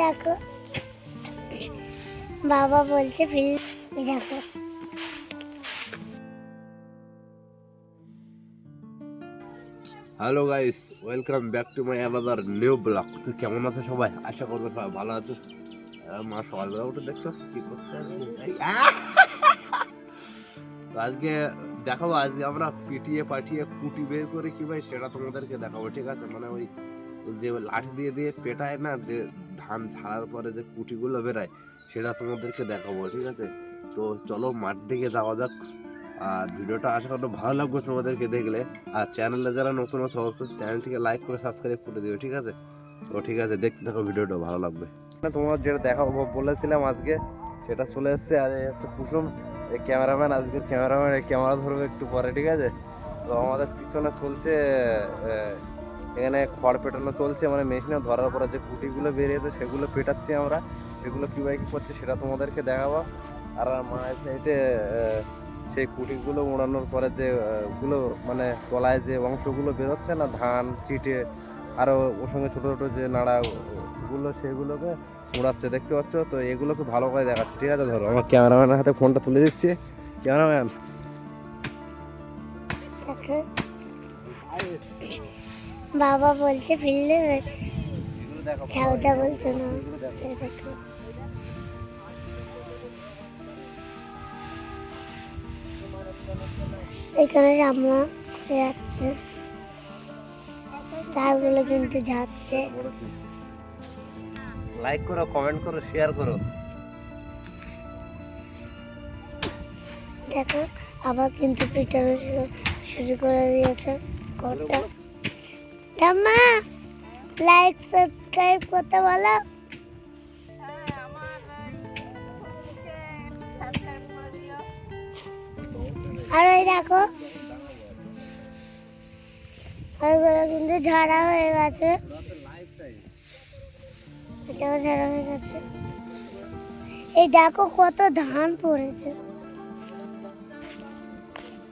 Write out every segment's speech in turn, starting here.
দেখো। বাবা বলছে দেখো। Hello guys welcome back to my another new blog তো কেমন আছো সবাই? আশা করবে সবাই ভালো আছো। মা সকালবেলা উঠে দেখতে পাচ্ছ, কি করছে! তো আজকে দেখাবো, আজকে আমরা পিটিয়ে পাঠিয়ে কুটি বের করে কি ভাই সেটা তোমাদেরকে দেখাবো, ঠিক আছে? মানে ওই যে লাঠি দিয়ে দিয়ে পেটায় না, যে ধান ছাড়ার পরে যে কুটিগুলো বেরায়, সেটা তোমাদেরকে দেখাবো, ঠিক আছে? তো চলো মাঠ দিকে যাওয়া যাক। আর ভিডিওটা আশা করি ভালো লাগবে তোমাদেরকে দেখলে। আর চ্যানেলে যারা নতুন আছে, অবশ্যই চ্যানেলটিকে লাইক করে সাবস্ক্রাইব করে দিও, ঠিক আছে? তো ঠিক আছে, দেখতে থাকো ভিডিওটা, ভালো লাগবে। তোমার যেটা দেখাবো, বলেছিলাম আজকে, সেটা চলে এসছে। আর একটা কুসুম, এই ক্যামেরাম্যান, আজকের ক্যামেরাম্যান ক্যামেরা ধরবে একটু পরে, ঠিক আছে? তো আমাদের পিছনে চলছে এখানে খড় পেটানো চলছে মানে মেশিনে ধরার পরে যে কুটিগুলো বেরিয়েছে সেগুলো পেটাচ্ছি আমরা। সেগুলো কীভাবে কী করছে সেটা তোমাদেরকে দেখাবো। আর মায়ের সাইডে সেই কুটিগুলো উড়ানোর পরে যে গুলো মানে তলায় যে অংশগুলো বেরোচ্ছে না, ধান, চিটে আরও ওর সঙ্গে ছোটো ছোটো যে নাড়াগুলো সেগুলোকে উড়াচ্ছে, দেখতে পাচ্ছ? তো এগুলোকে ভালো করে দেখাচ্ছে। ঠিক আছে, ধরো, আমার ক্যামেরাম্যানের হাতে ফোনটা তুলে দিচ্ছি। ক্যামেরাম্যান। বাবা বলছে ফিরলে খেলতে বলছো না। এখানে আমরা যাচ্ছে। তারগুলো কিন্তু যাচ্ছে। লাইক করো কমেন্ট করো শেয়ার করো। দেখো আবার কিন্তু পিটানো শুরু- করে দিয়েছে। ঘরটা ঠাম্মা লাইক সাবস্ক্রাইব করতে বলো। আর ওই দেখো, ওইগুলো কিন্তু ঝাড়া হয়ে গেছে। ঝাড়া হয়ে গেছে। এই দেখো কত ধান পড়েছে।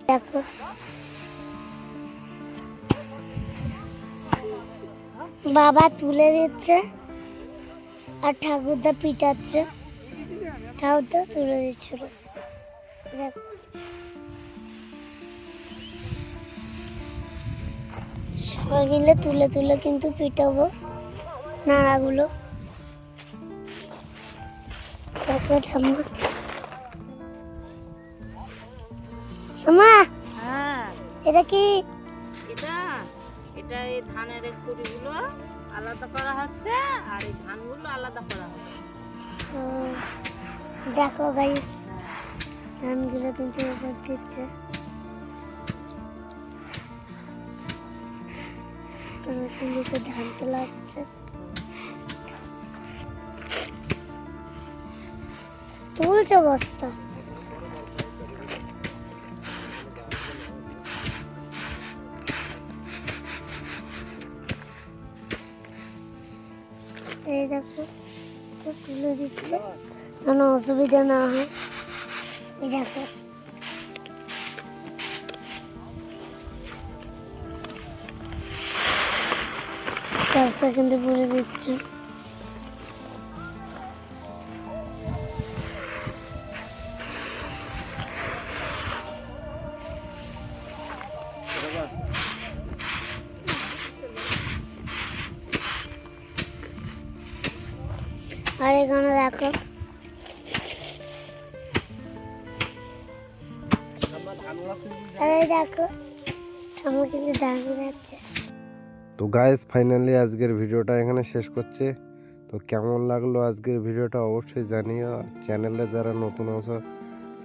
দেখো। বাবা তুলে দিচ্ছে আর ঠাকুরদা পিটাচ্ছে। ঠাকুরদা তুলে দিচ্ছিল। সবাই মিলে তুলে তুলে কিন্তু পিটাবো নাড়াগুলো। দেখো ঠাম্মা। ঠাম্মা হ্যাঁ। এটা কি? এটা এটা এই ধানের এই কুড়িগুলো আলাদা করা হচ্ছে, আর এই ধানগুলো আলাদা করা হচ্ছে। দেখো ভাই, ধানগুলো কিন্তু এবার দিচ্ছে। ধান তোলা হচ্ছে। তুলছে বস্তা? এই দেখো তুলে দিচ্ছে। যেন অসুবিধা না হয়। এই দেখো। রাস্তা কিন্তু পুরে দিচ্ছে। আর এখানে দেখো। তো গাইস ফাইনালি আজকের ভিডিওটা এখানে শেষ করছে। তো কেমন লাগল আজকের ভিডিওটা অবশ্যই জানিও। চ্যানেলে যারা নতুন আছো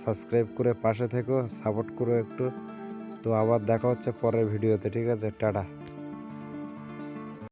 সাবস্ক্রাইব করে পাশে থেকো সাপোর্ট করো একটু। তো আবার দেখা হচ্ছে পরের ভিডিওতে, ঠিক আছে? টাটা।